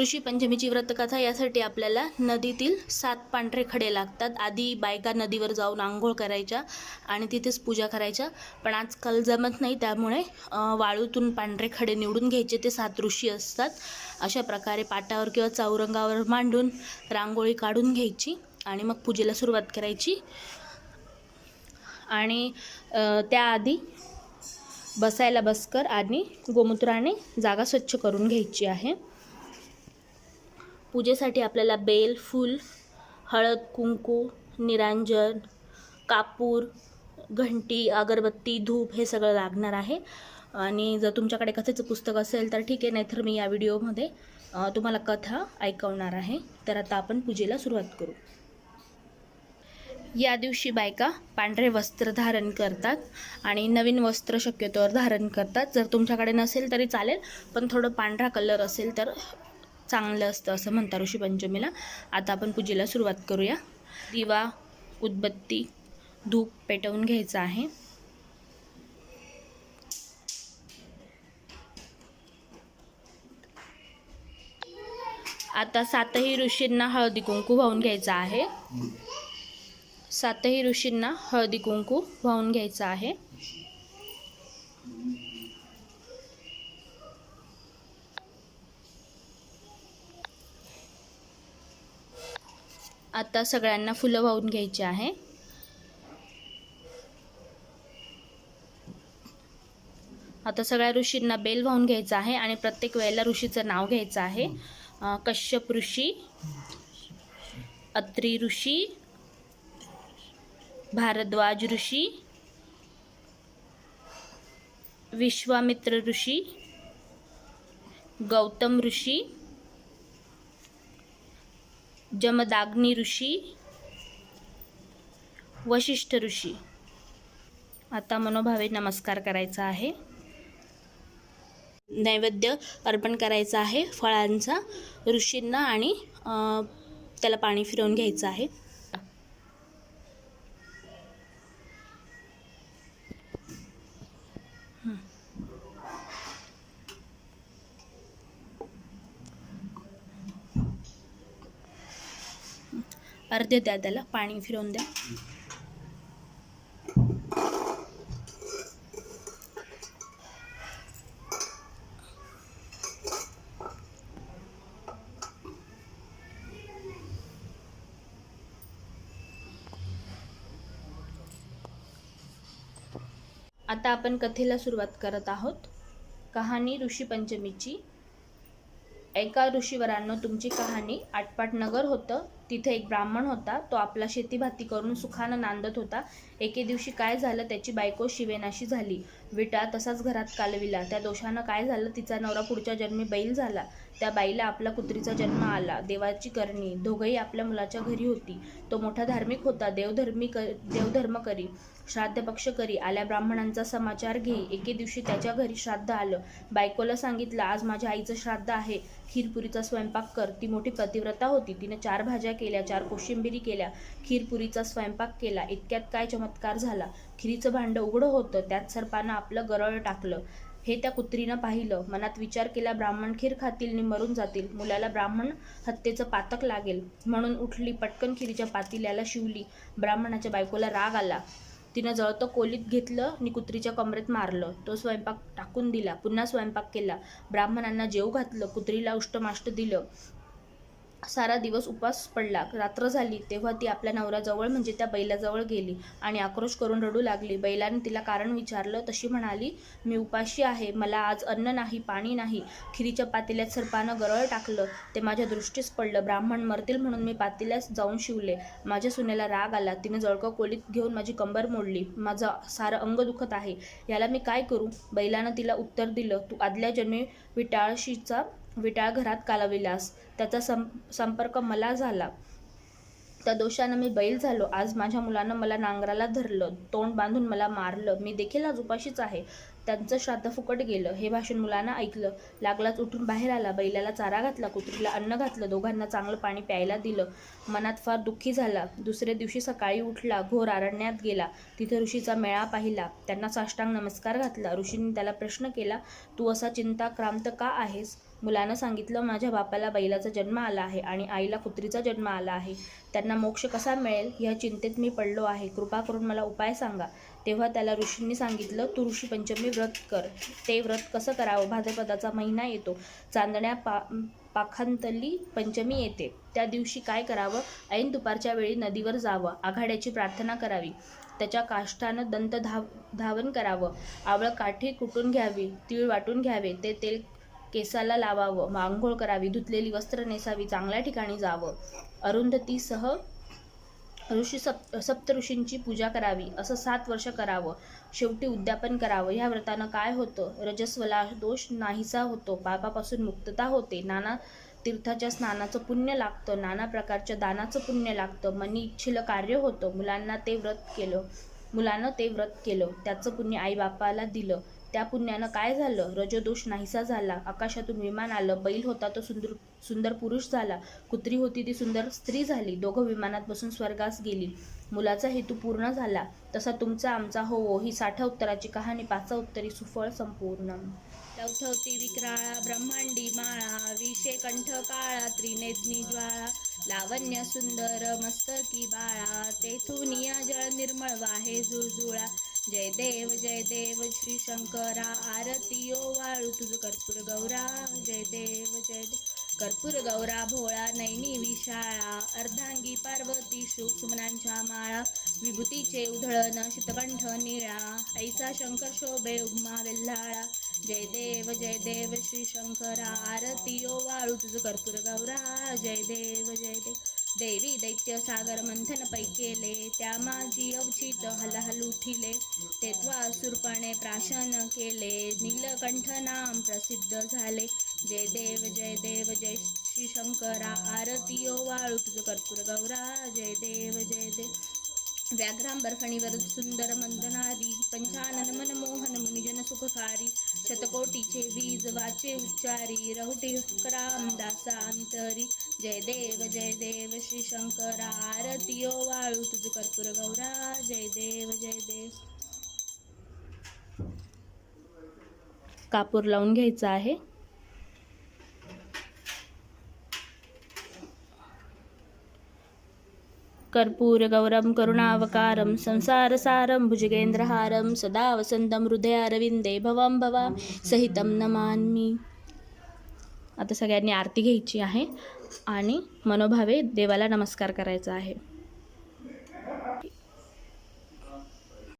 ऋषी पंचमीची व्रतकथा यासाठी आपल्याला नदीतील सात पांढरे खडे लागतात. आधी बायका नदीवर जाऊन आंघोळ करायच्या आणि तिथेच पूजा करायच्या. पण आजकाल जमत नाही त्यामुळे वाळूतून पांढरे खडे निवडून घ्यायचे. ते सात ऋषी असतात. अशा प्रकारे पाटावर किंवा चौरंगावर मांडून रांगोळी काढून घ्यायची आणि मग पूजेला सुरुवात करायची. आणि त्याआधी बसायला बसकर आणि गोमूत्राने जागा स्वच्छ करून घ्यायची आहे. पूजेसाठी आपल्याला बेल फूल हळद कुंकू निरांजन कापूर घंटी अगरबत्ती धूप हे सगळं लागणार आहे. आणि जर तुमच्याकडे कथेचं पुस्तक असेल तर ठीक आहे नाहीतर मी या व्हिडिओमध्ये तुम्हाला कथा ऐकवणार आहे. तर आता आपण पूजेला सुरुवात करू. या दिवशी बायका पांढरे वस्त्र धारण करतात आणि नवीन वस्त्र शक्यतोवर धारण करतात. जर तुमच्याकडे नसेल तरी चालेल पण थोडं पांढरा कलर असेल तर चांगलं असतं असं म्हणतात ऋषीपंचमीला आता आपण पूजेला सुरुवात करूया. दिवा उदबत्ती धूप पेटवून घ्यायचं आहे. आता सातही ऋषींना हळदी कुंकू वाहून घ्यायचा आहे. सातही ऋषींना हळदी कुंकू वाहून घ्यायचं आहे. आता सगळ्यांना फुलं वाहून घ्यायची आहे. आता सगळ्या ऋषींना बेल वाहून घ्यायचं आहे आणि प्रत्येक वेळेला ऋषीचं नाव घ्यायचं आहे. कश्यप ऋषी अत्री ऋषी भारद्वाज ऋषी विश्वामित्र ऋषी गौतम ऋषी जमदाग्नी ऋषी वशिष्ठ ऋषी. आता मनोभावे नमस्कार करायचा आहे. नैवेद्य अर्पण करायचा आहे फळांचा ऋषींना आणि त्याला पाणी फिरवून घ्यायचं आहे. अर्धे द्या त्याला पाणी फिरवून द्या. आता आपण कथेला सुरुवात करत आहोत. कहाणी ऋषी पंचमीची. एका ऋषीवरांनो तुमची कहाणी आटपाट नगर होतं. तिथे एक ब्राह्मण होता तो आपला शेतीभाती करून सुखानं नांदत होता. एके दिवशी काय झालं त्याची बायको शिवेनाशी झाली. विटा तसाच घरात कालविला. त्या दोषानं काय झालं तिचा नवरा पुढच्या जन्मी बैल झाला. त्या बाईला आपला कुत्रीचा जन्म आला. देवाची करणी. दोघंही आपल्या मुलाच्या घरी होती. तो मोठा धार्मिक होता. देवधर्मी क देवधर्म करी. श्राद्ध पक्ष करी. आल्या ब्राह्मणांचा समाचार घे. एके दिवशी त्याच्या घरी श्राद्ध आलं. बायकोला सांगितलं आज माझ्या आईचं श्राद्ध आहे. खीरपुरीचा स्वयंपाक कर. ती मोठी पतिव्रता होती. तिने चार भाज्या केल्या चार कोशिंबिरी केल्या खीरपुरीचा स्वयंपाक केला इतक्यात काय चमत्कार झाला? खिरीचं भांडं उघडं होतं त्यात सर्पानं आपलं गरळ टाकलं. हे त्या कुत्रीनं पाहिलं. मनात विचार केला ब्राह्मण खीर खातील आणि मरून जातील. मुलाला ब्राह्मण हत्येचं पातक लागेल. म्हणून उठली पटकन खिरीच्या पातिल्याला शिवली. ब्राह्मणाच्या बायकोला राग आला. तिनं जळतं कोलीत घेतलं आणि कुत्रीच्या कमरेत मारलं. तो स्वयंपाक टाकून दिला. पुन्हा स्वयंपाक केला. ब्राह्मणांना जेव घातलं. कुत्रीला उष्टमाष्ट दिलं. सारा दिवस उपास पडला. रात्र झाली तेव्हा ती आपल्या नवऱ्याजवळ म्हणजे त्या बैलाजवळ गेली आणि आक्रोश करून रडू लागली. बैलाने तिला कारण विचारलं तशी म्हणाली मी उपाशी आहे. मला आज अन्न नाही पाणी नाही. खिरीच्या पातेल्यात सर्पानं गरळ टाकलं. ते माझ्या दृष्टीस पडलं. ब्राह्मण मरतील म्हणून मी पातेल्यास जाऊन शिवले. माझ्या सुनेला राग आला. तिने जळकं कोलीत घेऊन माझी कंबर मोडली. माझं सारं अंग दुखत आहे. याला मी काय करू? बैलानं तिला उत्तर दिलं तू आदल्या जन्मी विटाळशीचा विटाळ घरात कालविलास. त्याचा सं संपर्क मला झाला. त्या दोषानं मी बैल झालो. आज माझ्या मुलानं मला नांगराला धरलं. तोंड बांधून मला मारलं. मी देखील आज उपाशीच आहे. त्यांचं श्राद्ध फुकट गेलं. हे भाषण मुलांना ऐकलं. लागलाच उठून बाहेर आला. बैलाला चारा घातला. कुत्रीला अन्न घातलं. दोघांना चांगलं पाणी प्यायला दिलं. मनात फार दुःखी झाला. दुसऱ्या दिवशी सकाळी उठला. घोर आरण्यात गेला. तिथे ऋषीचा मेळा पाहिला. त्यांना साष्टांग नमस्कार घातला. ऋषींनी त्याला प्रश्न केला तू असा चिंताक्रांत का आहेस मुलानं सांगितलं माझ्या बापाला बैलाचा जन्म आला आहे आणि आईला कुत्रीचा जन्म आला आहे. त्यांना मोक्ष कसा मिळेल ह्या चिंतेत मी पडलो आहे. कृपा करून मला उपाय सांगा. तेव्हा त्याला ऋषींनी सांगितलं तू ऋषी पंचमी व्रत कर. ते व्रत कसं करावं? भाद्रपदाचा महिना येतो. चांदण्या पा पाखांतली पंचमी येते. त्या दिवशी काय करावं? ऐन दुपारच्या वेळी नदीवर जावं. आघाड्याची प्रार्थना करावी. त्याच्या काष्ठानं दंत धाव धावन करावं. आवळ काठी कुटून घ्यावी. तीळ वाटून घ्यावे. ते तेल केसाला लावावं. आंघोळ करावी. धुतलेली वस्त्र नेसावी. चांगल्या ठिकाणी जावं. अरुंधतीसह ऋषी सप्त सप्त ऋषींची पूजा करावी असं सात वर्ष करावं. शेवटी उद्यापन करावं. ह्या व्रतानं काय होतं? रजस्वला दोष नाहीसा होतो. पापापासून मुक्तता होते. नाना तीर्थाच्या स्नानाचं पुण्य लागतं. नाना प्रकारच्या दानाचं पुण्य लागतं. मनी इच्छिलं कार्य होतं. मुलांना ते व्रत केलं. मुलानं ते व्रत केलं. त्याचं पुण्य आईबापाला दिलं. त्या पुण्यानं काय झालं? रजोदोष नाहीसा झाला. आकाशातून विमान आलं. बैल होता तो सुंदर सुंदर पुरुष झाला. कुत्री होती ती सुंदर स्त्री झाली. दोघं विमानात बसून स्वर्गास गेली. मुलाचा हेतू पूर्ण झाला. तसा तुमचा आमचा होवो ही साठा उत्तराची कहाणी. पाचा उत्तरी सुफळ संपूर्ण. चौथवती विक्राळा ब्रह्मांडी माळा. विषे कंठ काळा त्रिनेत्नी ज्वाळा. लावण्य सुंदर मस्तकी बाळा. तेथून या जळ निर्मळ वाहे जुळजुळा. जय देव जय देव श्री शंकरा आरती ओ वाळू तुझ कर्पूर गौरा जय देव जय देव. कर्पूर गौरा भोळा नैनी विशाळा अर्धांगी पार्वती सुमनांच्या माळा विभूतीचे उधळण शीतकंठ निळा ऐसा शंकर शोभे उमा वेल्हाळा. जय देव जय देव श्री शंकरा आरती ओ वाळू तुझ कर्पूर गौरा जय देव जय देव. देवी दैत्य सागर मंथन पैकेले त्या माझी अवचित हलहल उठिले तेव्हा सुरपणे प्राशन केले नीलकंठ नाम प्रसिद्ध झाले. जय देव जय देव जय श्री शंकरा आरती ओ वाळू तुझ कर्पूर गौरा जय देव जय देव. व्याघ्रांबर फणीवर सुंदर मंदनारी पंचानन मनमोहन मुनिजन सुखकारी शतकोटीचे बीज वाचे उच्चारी रहुटी कराम दासांतरी. जय देव जय देव श्री शंकर आरती ओ वाळू तुझ कर्पूर गौरा जय देव जय देव. कापूर लावून घ्यायचा आहे. कर्पूरगौरं करुणावकारं संसारसारं भुजगेन्द्रहारं सदा वसन्तं हृदयारविन्दे भवं भवां सहितं मी आता सगळ्यांनी आरती घ्यायची आहे. आणि मनोभावे देवाला नमस्कार करायचा आहे.